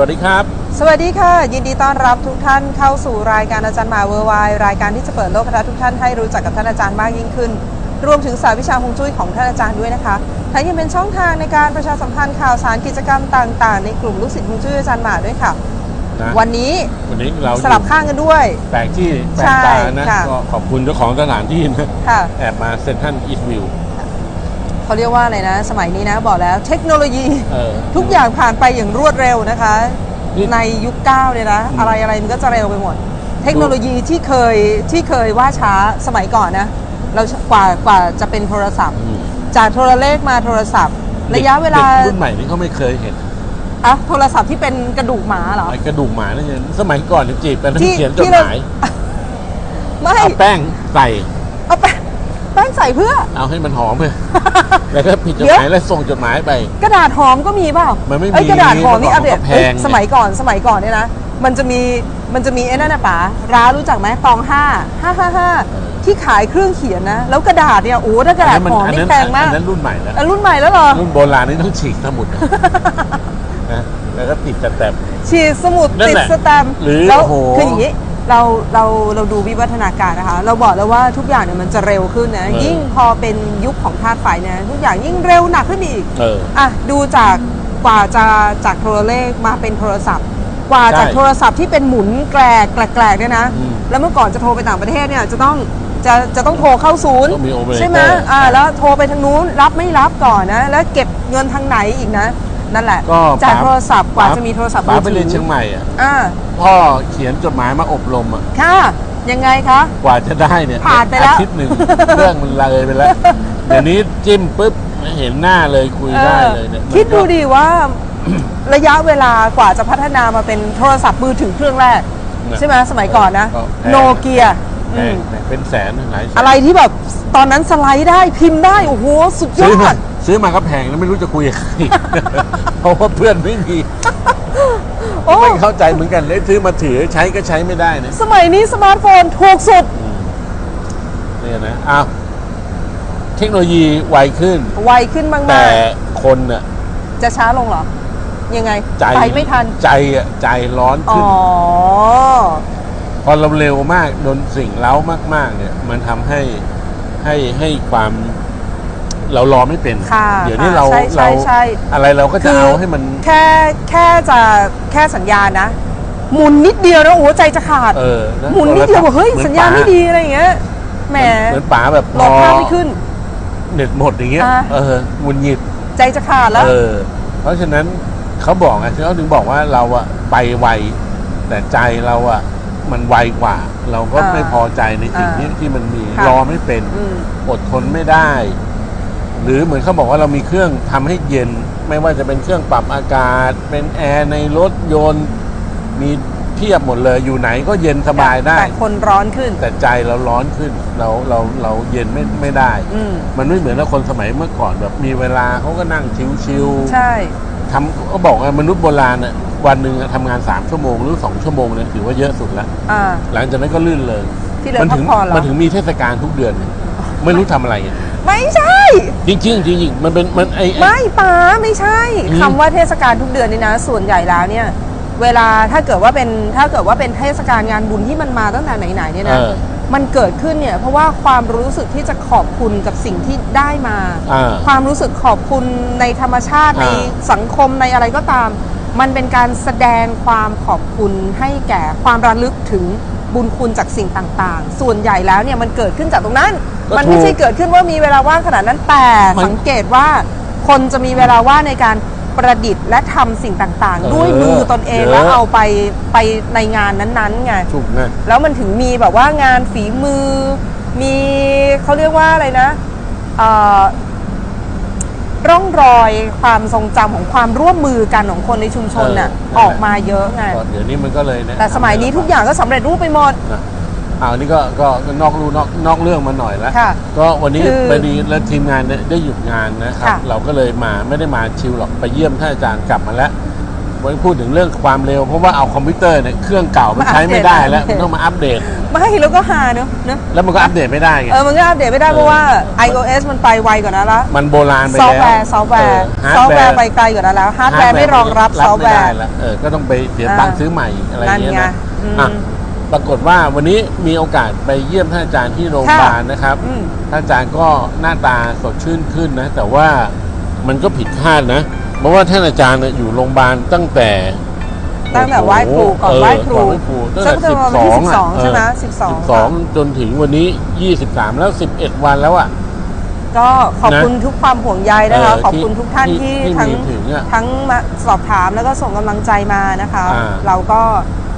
วัสดีครับ สวัสดีค่ะ ยินดีต้อนรับทุกท่านเข้าสู่รายการอาจารย์หมาเวอร์ไวรายการที่จะเปิดโลกทัศน์ทุกท่านให้รู้จักกับท่านอาจารย์มากยิ่งขึ้น รวมถึงสายวิชาฮวงจุ้ยของท่านอาจารย์ด้วยนะคะทั้งยังเป็นช่องทางในการประชาสัมพันธ์ข่าวสารกิจกรรมต่างๆ ในกลุ่มลูกศิษย์ฮวงจุ้ยอาจารย์หมาด้วยค่ะนะวันนี้วันนี้เราสลับข้างกันด้วย แปลกที่แปลกตานะใช่ค่ะก็ขอบคุณเจ้าของสถานที่นะค่ะแอบมาเซ็นทรัลอีสต์วิว เขาเรียกว่าอะไรนะ สมัยนี้นะบอกแล้วเทคโนโลยี เออ ทุกอย่างผ่านไปอย่างรวดเร็วนะคะ นี่ในยุคเก้าเนี่ยนะอืม อะไรอะไรมันก็จะเร็วไปหมด เทคโนโลยีที่เคยที่เคยว่าช้าสมัยก่อนนะ เรากว่ากว่าจะเป็นโทรศัพท์ อืมจากโทรเลขมาโทรศัพท์ ระยะเวลาด็กรุ่นใหม่นี่เขาไม่เคยเห็นอะโทรศัพท์ที่เป็นกระดูกหมาเหรอ ไอ้กระดูกหมานี่นสมัยก่อนเนี่ยจีบกันต้องที่เขียนจที่ดเราหมายไม่ เอาแป้งใส่เอาแป้งแป้งใส่เพื่อ เอาให้มันหอมเลยแล้วก็ผิดจดเดี๋ยวหมายแล้วส่งจดหมายไป กระดาษหอมก็มีเปล่ามันไม่มีเอ้ยกระดาษหอมนี่เมื่อก่อนอัปเดตมันก็แพเอ้ยงไงสมัยก่อนสมัยก่อนเนี่ยนะมันจะมีมันจะมีไอ้นั่นนะป๋าร้านรู้จักไหมตองห้าห้าห้าห้าที่ขายเครื่องเขียนนะ แล้วกระดาษเนี่ยโอ้ถ้ากระดาษหอมอันี่นั้นแพงมากอันนั้นรุ่นใหม่แล้วอันรุ่นใหม่แล้วเหรอรุ่นโบราณนี่ต้องฉีกสมุดนะแล้วก็ติดจัดแตบฉีดสมุดนั่นติดแหละสแตมป์หรือแล้วโอ้โหคืออย่างนี้ เราเราเราดูวิวัฒนาการนะคะ เราบอกแล้วว่าทุกอย่างเนี่ยมันจะเร็วขึ้นนะ เออ ยิ่งพอเป็นยุคของธาตุไฟเนี่ยทุกอย่างยิ่งเร็วหนักขึ้นอีก เออ อะดูจากกว่าจะจากโทรเลขมาเป็นโทรศัพท์ กว่าจากใช่โทรศัพท์ที่เป็นหมุนแกลกแกลกแกลกเนี่ยนะอืมแล้วเมื่อก่อนจะโทรไปต่างประเทศเนี่ยจะต้องจะจะต้องโทรเข้าศูนย์ต้องมี operator ใช่ไหมอ่าแล้วโทรไปทางนู้นรับไม่รับก่อนนะ แล้วเก็บเงินทางไหนอีกนะ นั่นแหละ ก็จากป๋าโทรศัพท์กว่าป๋าจะมีโทรศัพท์ป๋ามือไปถืเรียนเชียงใหม่อะอ่าพ่อเขียนจดหมายมาอบรมอะค่ะ ยังไงคะ กว่าจะได้เนี่ยผ่านไปแล้วอาทิตย์หนึ่งเครื่องมันเลยไปแล้วเดี๋ยวนี้จิ้มปุ๊บเห็นหน้าเลยคุยได้เลยเนี่ยคิดดูมันก็ดีว่า ระยะเวลากว่าจะพัฒนามาเป็นโทรศัพท์มือถือเครื่องแรก นะใช่ไหมสมัยก่อนนะ ก็แพง โนเกีย แพงแพงเป็นแสนหลายแสนอะไรที่แบบตอนนั้นสไลด์ได้พิมพ์ได้โอ้โหสุดยซื้ออมาด ซื้อมาก็แพงแล้วไม่รู้จะคุยกับใคร เพราะว่าเพื่อนไม่มีโอ้ไม่เข้าใจเหมือนกันเลยซื้อมาถือใช้ก็ใช้ไม่ได้เนี่ยสมัยนี้สมาร์ทโฟนถูกสุดเนี่ยนะอ้าวเทคโนโลยีไวขึ้น ไวขึ้นมากแต่คนน่ะๆจะช้าลงเหรอ ยังไงใจไปไม่ทัน ใจอะใจร้อนอ๋ขึ้อนพ อเราเร็วมากโดนสิ่งเล้ามาก ๆ เนี่ย มันทำให้ให้ให้ความเรารอไม่เป็นค่ะเดี๋ยวนี้ค่ะเราใช่ใช่เราใช่อะไรเราก็จะเอาให้มัน แค่แค่จะแค่สัญญาณนะ หมุนนิดเดียวนะโอ้โหใจจะขาดเออนะหมุนนิดเดียวบอกเฮ้ยหมือนสัญญาณไม่ดีอะไรอย่างเงี้ยแหมเหมือนป๋าแบบโหลดภาพไม่ขึ้นเน็ตหมดอย่างเงี้ยอ่าเออหงุนหงิดใจจะขาดแล้วเออ เพราะฉะนั้นเขาบอกไงเขาถึงบอกว่าเราอะไปไวแต่ใจเราอะ มันไวกว่า เราก็อ่าไม่พอใจในสิ่งที่อ่าที่มันมีค่ะรอไม่เป็นอืมอดทนไม่ได้ หรือเหมือนเขาบอกว่าเรามีเครื่องทำให้เย็น ไม่ว่าจะเป็นเครื่องปรับอากาศ เป็นแอร์ในรถยนต์มีเทียบหมดเลยอยู่ไหนก็เย็นสบายได้ แต่คนร้อนขึ้น แต่ใจเราร้อนขึ้น เราเราเราเย็นไม่ไม่ได้อืมมันไม่เหมือนกับคนสมัยเมื่อก่อนแบบมีเวลาเขาก็นั่งชิวๆใช่ทำเขาบอกว่ามนุษย์โบราณน่ะ วันหนึ่งอะทำงานสามชั่วโมงหรือสองชั่วโมงเนี่ยถือว่าเยอะสุดแล้ว อ่า หลังจากนั้นก็ลื่นเลยที่เหลือมัถึงพักผ่อนเหรอ มันถึงมีเทศกาลทุกเดือนเนี่ยไม่รู้ทำอะไรไงไม่ใช่ จริงๆจริงๆมันเป็นมันไอ้ไอ้ ไม่ป๋าไม่ใช่อืม คำว่าเทศกาลทุกเดือนนี่นะ ส่วนใหญ่แล้วเนี่ย เวลาถ้าเกิดว่าเป็นถ้าเกิดว่าเป็นเทศกาลงานบุญที่มันมาตั้งแต่ไหนๆเนี่ยเอนะอ มันเกิดขึ้นเนี่ยเพราะว่าความรู้สึกที่จะขอบคุณกับสิ่งที่ได้มา อ่าความรู้สึกขอบคุณในธรรมชาติอ่า ในสังคมในอะไรก็ตาม มันเป็นการแสดงความขอบคุณให้แก่ความระลึกถึงบุญคุณจากสิ่งต่างๆ ส่วนใหญ่แล้วเนี่ยมันเกิดขึ้นจากตรงนั้น ก็มันไม่ถูกใช่เกิดขึ้นว่ามีเวลาว่างขนาดนั้นแต่มันสังเกตว่าคนจะมีเวลาว่างในการประดิษฐ์และทำสิ่งต่างเออๆด้วยมือตนเองเยอะ แล้วเอาไปไปในงานนั้นๆไง ถูกนะ แล้วมันถึงมีแบบว่างานฝีมือ มีเขาเรียกว่าอะไรนะเอ่อ ร่องรอยความทรงจำของความร่วมมือกันของคนในชุมชนน่ะเออ ออกมาเยอะไงก็เดี๋ยวนี้มันก็เลยนะแต่สมัยนี้ทุกอย่างก็สำเร็จรูปไปหมด นะอ่านี่ก็ก็ก็นอกรูนอกนอกเรื่องมาหน่อยแล้วค่ะก็วันนี้คือพอดีแล้วทีมงานเนี่ยได้หยุดงานนะครับ ค่ะเราก็เลยมาไม่ได้มาชิลหรอกไปเยี่ยมท่านอาจารย์กลับมาแล้ว ไว้พูดถึงเรื่องความเร็ว เพราะว่าเอาคอมพิวเตอร์เนี่ยเครื่องเก่ามันใช้ไม่ได้แล้วมาอัปเดตมันต้องมาอัปเดตไม่แล้วก็หาเนอะเนอะแล้วมันก็อัปเดตไม่ได้ไงเออมันก็อัปเดตไม่ได้เออเพราะว่า iOS มันไปไวกว่านั้นละมันโบราณไปซอฟแล้วต์แวร์ซอฟต์แวร์เออซอฟต์แวร์ฮาไปไกลกว่านั้นแล้วฮาร์ดแวร์ไม่รองรับซอฟต์แวร์ไม่ได้แล้วเออก็ต้องไปเสียตังค์อ่าซื้อใหม่อะไรอย่างเงี้ยนั่นไงนะอืมอะปรากฏว่าวันนี้มีโอกาสไปเยี่ยมท่านอาจารย์ที่โรงพยาบาลนะครับอืมท่านอาจารย์ก็หน้าตาสดชื่นขึ้นนะ แต่ว่ามันก็ผิดคาดนะ เพราะว่าท่านอาจารย์เนี่ยอยู่โรงพยาบาลตั้งแต่ตั้งแต่ไหว้ครูก่อนเไหว้ครูก่อนไหว้ครูตั้งสัแต่กประสิบมาณสวันอที่ง12ใช่ไหม12สิบสองจนถึงวันนี้ยี่สิบสามแล้วสิบเอ็ดวันแล้วอะ ก็ขอบคุณนะทุกความห่วงใยนะคะเออขอบคุณทุกท่านที่ที่ที่ทั้งมีถึงอะทั้งมาสอบถามแล้วก็ส่งกำลังใจมานะคะอ่าเราก็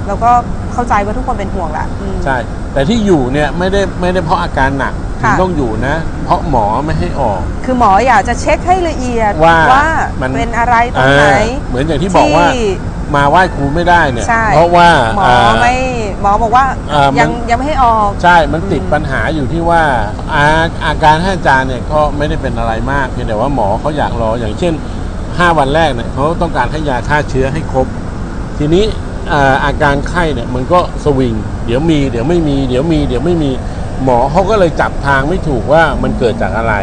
เราก็เข้าใจว่าทุกคนเป็นห่วงแหละอืม ใช่ แต่ที่อยู่เนี่ยไม่ได้ไม่ได้เพราะอาการหนักถึงค่ะ ต้องอยู่นะ เพราะหมอไม่ให้ออก คือหมออยากจะเช็คให้ละเอียดว่าว่ามัน เป็นอะไรตรงไหนอ่าเหมือนอย่างที่บอกว่าที่มาไหว้ครูไม่ได้เนี่ย ใช่ เพราะว่าหมออาไม่หมอบอกว่าอ่ามัน ยังยังไม่ให้ออก ใช่ มันติดปัญหาอยู่ที่ว่าอาอาการท่านอาจารย์เนี่ยก็ไม่ได้เป็นอะไรมากเพียงแต่ว่าหมอเขาอยากรออย่างเช่น 5 วันแรกเนี่ยเขาต้องการให้ยาฆ่าเชื้อให้ครบ ทีนี้ อ่าอาการไข้เนี่ยมันก็สวิง เดี๋ยวมีเดี๋ยวไม่มีเดี๋ยวมีเดี๋ยวไม่มีหมอเขาก็เลยจับทางไม่ถูกว่ามันเกิดจากอะไร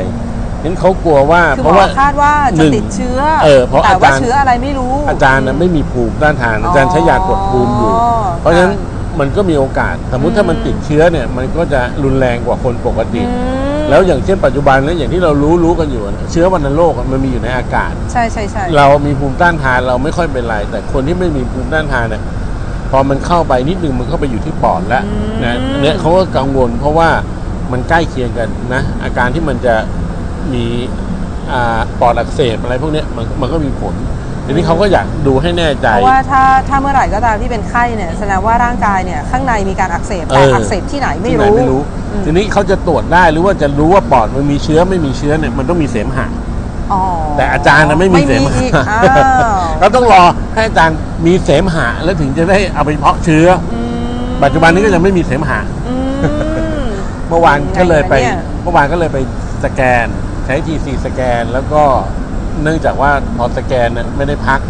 เห็นเขากลัวว่าคือเพหมราะอว่า คาดว่าหจะนึ่งติดเชื้อ เออเพราะแต่ว่าอาจารย์ เชื้ออะไรไม่รู้ อาจารย์น่ะไม่มีภูมิต้านทาน อาจารย์ใช้ยากดภูมิอยู่อ๋อเพราะฉะนั้นมันก็มีโอกาส สมมติถ้ามันติดเชื้อเนี่ย มันก็จะรุนแรงกว่าคนปกติ อืม แล้วอย่างเช่นปัจจุบันแล้วอย่างที่เรารู้รู้กันอยู่นะเชื้อวัณโรคอะมันมีอยู่ในอากาศ ใช่ใช่ใช่เรามีภูมิต้านทานเราไม่ค่อยเป็นไร แต่คนที่ไม่มีภูมิต้านทานเนี่ยพอมันเข้าไปนิดนึงมันเข้าไปอยู่ที่ปอดแล้วนะอันเนี้ยเขาก็กังวล เพราะว่ามันใกล้เคียงกันนะ อาการที่มันจะมีอ่าปอดอักเสบอะไรพวกเนี้ยมันมันก็มีผล ทีนี้เขาก็อยากดูให้แน่ใจ เพราะว่าถ้าถ้าเมื่อไหร่ก็ตามที่เป็นไข้เนี่ยแสดงว่าร่างกายเนี่ยข้างในมีการอักเสบแต่เอออั อักเสบที่ไหนไม่ที่หนรู้ ไม่รู้ อืม ทีนี้เขาจะตรวจได้หรือว่าจะรู้ว่าปอดมันมีเชื้อไม่มีเชื้อเนี่ยมันต้องมีเสมหะ อ๋อแต่อาจารย์นะไม่มีเสมอีกหะอ้าวก็ต้องรอให้อาจารย์มีเสมหะแล้วถึงจะได้เอาไปเพาะเชื้อ อืมปัจจุบันนี้ก็ยังไม่มีเสมหะ อืม เมื่อวานก็เลยไป ยังไงวะเนี่ย เมื่อวานก็เลยไปสแกนใช้ TC สแกนแล้วก็ เนื่องจากว่าพอสแกนเนี่ยไม่ได้พัก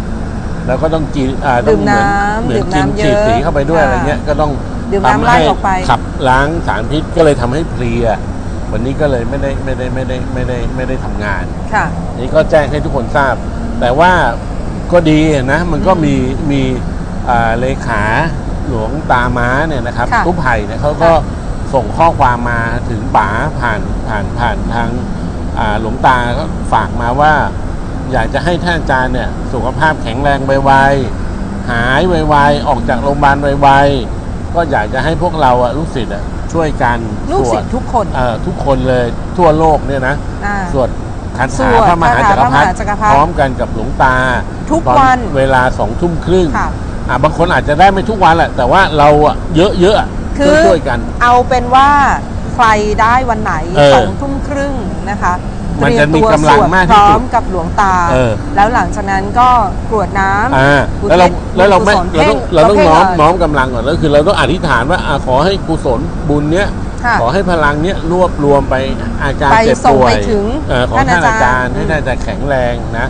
แล้วก็ต้องกินอ่าต้ดื่องมเหมือนน้ำเหมือนดื่มกินน้ำเยฉีดอะสีเข้าไปด้วยค่ะอะไรเงี้ยก็ต้องดื่มน้ำทำไล่ให้ออกไป ขับล้างสารพิษก็เลยทำให้เพลีย วันนี้ก็เลยไม่ได้ไม่ได้ไม่ได้ไม่ได้ไม่ได้ทำงาน ค่ะ นี่ก็แจ้งให้ทุกคนทราบ แต่ว่าก็ดีนะ มันก็มีมีอ่าเลขาหลวงตาม้าเนี่ยนะครับค่ะทุกไผ่เนี่ยเขาก็ค่ะส่งข้อความมาถึงป๋าผ่านผ่านผ่านทางอ่าหลวงตาก็ฝากมาว่า อยากจะให้ท่านอาจารย์เนี่ยสุขภาพแข็งแรงไวๆหายไวๆออกจากโรงพยาบาลไวๆก็อยากจะให้พวกเราอะลูกศิษย์อะช่วยกันลูกสศิวษดย์ทุกคนเอ่อทุกคนเลยทั่วโลกเนี่ยนะอ่า สวดคาสถาวดพระมหาจักรพรรคาถาพระมหาจักรพรรดิดิพร้อมกันกับหลวงตาทุกตอวัน เวลาสองทุ่มครึ่งค่ะ อ่าบางคนอาจจะได้ไม่ทุกวันแหละแต่ว่าเราอะเยอะๆอะคือ ช่วยๆกัน เอาเป็นว่าใครได้วันไหนเออ สองทุ่มครึ่งนะคะ มันจะเตรียมีกำลังตัวสวดมากที่สุดพร้อมกับหลวงตา เออ แล้วหลังจากนั้นก็กรวดน้ำอ่าอุทิศแล้วเราแล้วเราไม่บุญกุศลเราต้องเพ่งเราต้องน้อมเพ่งน้อมกำลังก่อนแล้วคือเราต้องอธิษฐานว่าอ่าขอให้กุศลบุญเนี้ยค่ะขอให้พลังเนี้ยรวบรวมไปอาการไปเจ็บส่งป่วไปยถึงเอ่อของท่านท่านอาอาจาจารรย์ย์ให้ท่านอาจารย์แข็งแรงนะ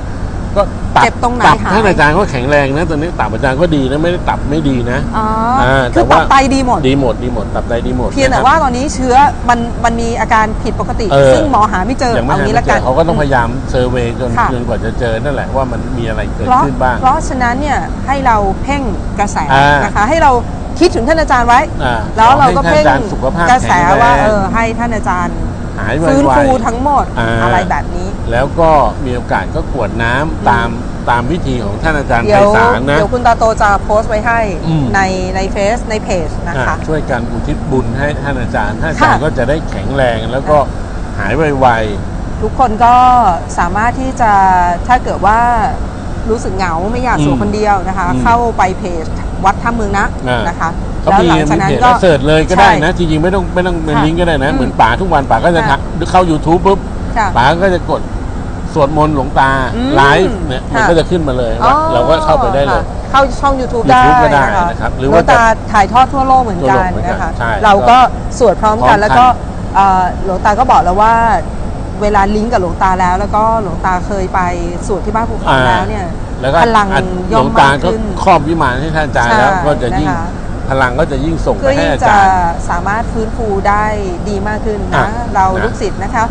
ก็ตับเจ็บตรงไหนตับหาย ท่านอาจารย์ก็แข็งแรงนะตอนนี้ตับอาจารย์ก็ดีนะไม่ได้ตับไม่ดีนะ อ๋ออ่าคือแต่ว่าตับไตดีหมด ดีหมดดีหมดตับไตดีหมดเพียงแต่นะครับว่าตอนนี้เชื้อมันมันมีอาการผิดปกติ เออ ซึ่งหมอหาไม่เจอยังไม่เอาหางี้ไม่ละเจกัอน เขาก็ต้องพยายามเซอร์เวย์จนค่ะ จนกว่าจะเจอนั่นแหละว่ามันมีอะไรเกิดเพราะขึ้นบ้าง เพราะฉะนั้นเนี่ยให้เราเพ่งกระแสอ่าน นะคะ ให้เราคิดถึงท่านอาจารย์ไว้ อ่าแล้วเราก็ขอให้เพ่งท่านอาจารย์สุขภาพกระแสแข็งแรงว่าเออให้ท่านอาจารย์ หายไวฟื้นๆฟูทั้งหมดอ่าอะไรแบบนี้ แล้วก็มีโอกาสก็กรวดน้ำตามตามวิธีของท่านอาจารย์เดี๋ไพยวศาลนะ เดี๋ยวคุณตาโตจะโพสต์ไว้ให้อืมในในเฟซในเพจนะอ่าคะ ช่วยกันอุทิศบุญให้ท่านอาจารย์ท่านอาจารย์ค่ะก็จะได้แข็งแรงแล้วก็หายไวทุกคนก็สามารถที่จะถ้าเกิดว่า รู้สึกเหงาไม่อยากอืมสู่คนเดียวนะคะอืมเข้าไปเพจวัดท่าเมืองนะอ่านนะคะๆเขาแล้วมีหลังจากมีนั้นเพจก็แล้วเสิร์ชเลยก็ได้ใช่นะจริงๆไม่ต้องไม่ต้องเป็นค่ะลิงก์ก็ได้นะอืมเหมือนป๋าทุกวันป๋าก็จะทักเข้า YouTube ปุ๊บค่ะป๋าก็จะกดสวดมนต์หลวงตาอืมไลฟ์เนี่ยมันค่ะก็จะขึ้นมาเลยอ๋อว่าเราก็เข้าไปได้เลยค่ะเข้าช่อง YouTube ได้ YouTube ก็ได้นะคะนะครับหหรืรืออว่าว่าตาถ่ายทอดทั่วโลกเหมือนกันทั่วโลกเหมือนกันนะคะใช่เราก็สวดพร้อมพร้อกัมนกันแล้วก็เอ่อหลวงตาก็บอกแล้วว่า เวลาลิงก์กับหลวงตาแล้ว แล้วก็หลวงตาเคยไปสวดที่บ้านภูเขาอ่าแล้วเนี่ยแล้วก็พลังอัดย่อมหลวงตามากก็ขึ้นครอบวิมานให้ท่านอาจารย์แล้วใช่ก็จะยิ่งนะคะพลังก็จะยิ่งส่งไปก็ให้ยิ่งอาจะจารย์สามารถฟื้นฟูได้ดีมากขึ้นอะนะ เรานะลูกศิษย์นะคะ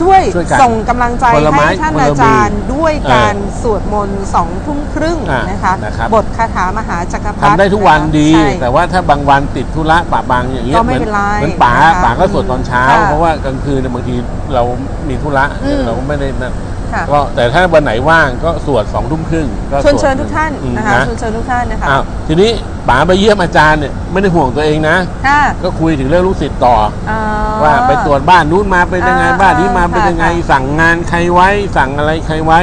ช่วยช่วยกันส่งกำลังใจคนละไม้ให้ท่านคนละอาจารย์มือด้วยเออการสวดมนต์สองทุ่มครึ่งอะนะคะ นะครับ บทคาถามหาจักรพรรดิทำได้ทุกวันดี ใช่ แต่ว่าถ้าบางวันติดธุระปะบังอย่างเงี้ยก็เหไม่มือนเป็นไรเหมือนป๋านะคะป๋าก็สวดตอนเช้า ค่ะเพราะว่ากลางคืนเนี่ยบางทีเรามีธุระอืม เราก็ไม่ได้นั่น ค่ะ ก็แต่ถ้าวันไหนว่างก็สวดสองทุ่มครึ่งก็ชวนสวดเชิญทุกท่านอืมนะคะชวนเชิญทุกท่านนะคะอ้าวทีนี้ป๋าไปเยี่ยมอาจารย์เนี่ยไม่ได้ห่วงตัวเองนะ ค่ะก็คุยถึงเรื่องลูกศิษย์ต่ออ่าว่าไปตรวจบ้านนู้นมาเป็นยังไงอ่าบ้านนี้มาเป็นค่ะยังไง ค่ะ สั่งงานใครไว้ สั่งอะไรใครไว้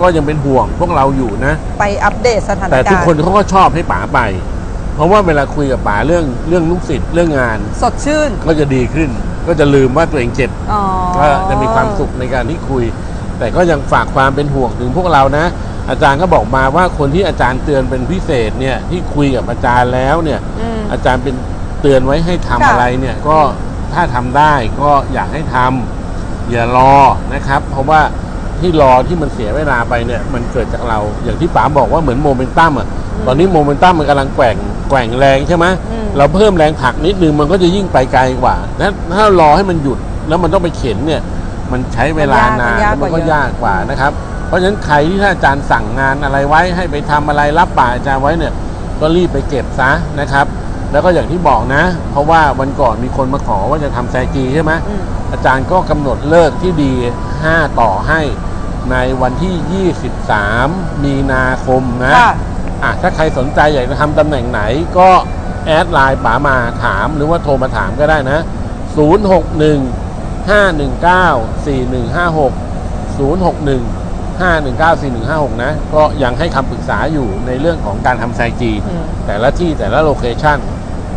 ก็ยังเป็นห่วงพวกเราอยู่นะ ไปอัปเดตสถานแต่การณ์ทุกคนเขาก็ชอบให้ป๋าไป เพราะว่าเวลาคุยกับป๋าเรื่องเรื่องลูกศิษย์เรื่องงาน สดชื่นก็จะดีขึ้น ก็จะลืมว่าตัวเองเจ็บ อ๋อ ก็จะมีความสุขในการที่คุย แต่ก็ยังฝากความเป็นห่วงถึงพวกเรานะ อาจารย์ก็บอกมาว่าคนที่อาจารย์เตือนเป็นพิเศษเนี่ยที่คุยกับอาจารย์แล้วเนี่ย อืม อาจารย์เป็นเตือนไว้ให้ทำค่ะอะไรเนี่ยก็ถ้าทำได้ก็อยากให้ทำอย่ารอนะครับ เพราะว่าที่รอที่มันเสียเวลาไปเนี่ยมันเกิดจากเราอย่างที่ป๋าบอกว่าเหมือนโมเมนตัมอะตอนนี้โมเมนตัมมันกำลังแกว่งแกว่งแรงใช่ไหมอืม เราเพิ่มแรงผลักนิดนึงมันก็จะยิ่งไปไกลกว่าถ้าถ้ารอให้มันหยุดแล้วมันต้องไปเข็นเนี่ย มันใช้เวลานานมันยากแล้วมันก็มันยากยากกว่านะครับ เพราะฉะนั้นใครที่ถ้าอาจารย์สั่งงานอะไรไว้ให้ไปทำอะไรรับปากอาจารย์ไว้เนี่ย ก็รีบไปเก็บซะนะครับ แล้วก็อย่างที่บอกนะ เพราะว่าวันก่อนมีคนมาขอว่าจะทำแซกีใช่ไหมอืมอาจารย์ก็กำหนดเลิกที่ดี 5 ต่อให้ในวันที่ 23 มีนาคมนะค่ะอะถ้าใครสนใจอยากจะทำตำแหน่งไหนก็แอดไลน์ป๋ามาถามหรือว่าโทรมาถามก็ได้นะ 061 519 4156 061 519 4156 นะ ก็ยังให้คำปรึกษาอยู่ในเรื่องของการทำไซจีอืม แต่ละที่แต่ละโลเคชัน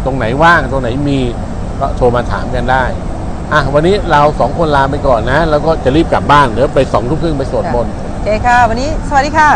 ตรงไหนว่าง ตรงไหนมีก็โทรมาถามกันได้ อะ วันนี้เราสองคนลาไปก่อนนะ แล้วก็จะรีบกลับบ้านเดี๋ยวไปสองทุ่มครึ่งไปสวดมนต์ โอเคค่ะ วันนี้สวัสดีค่ะ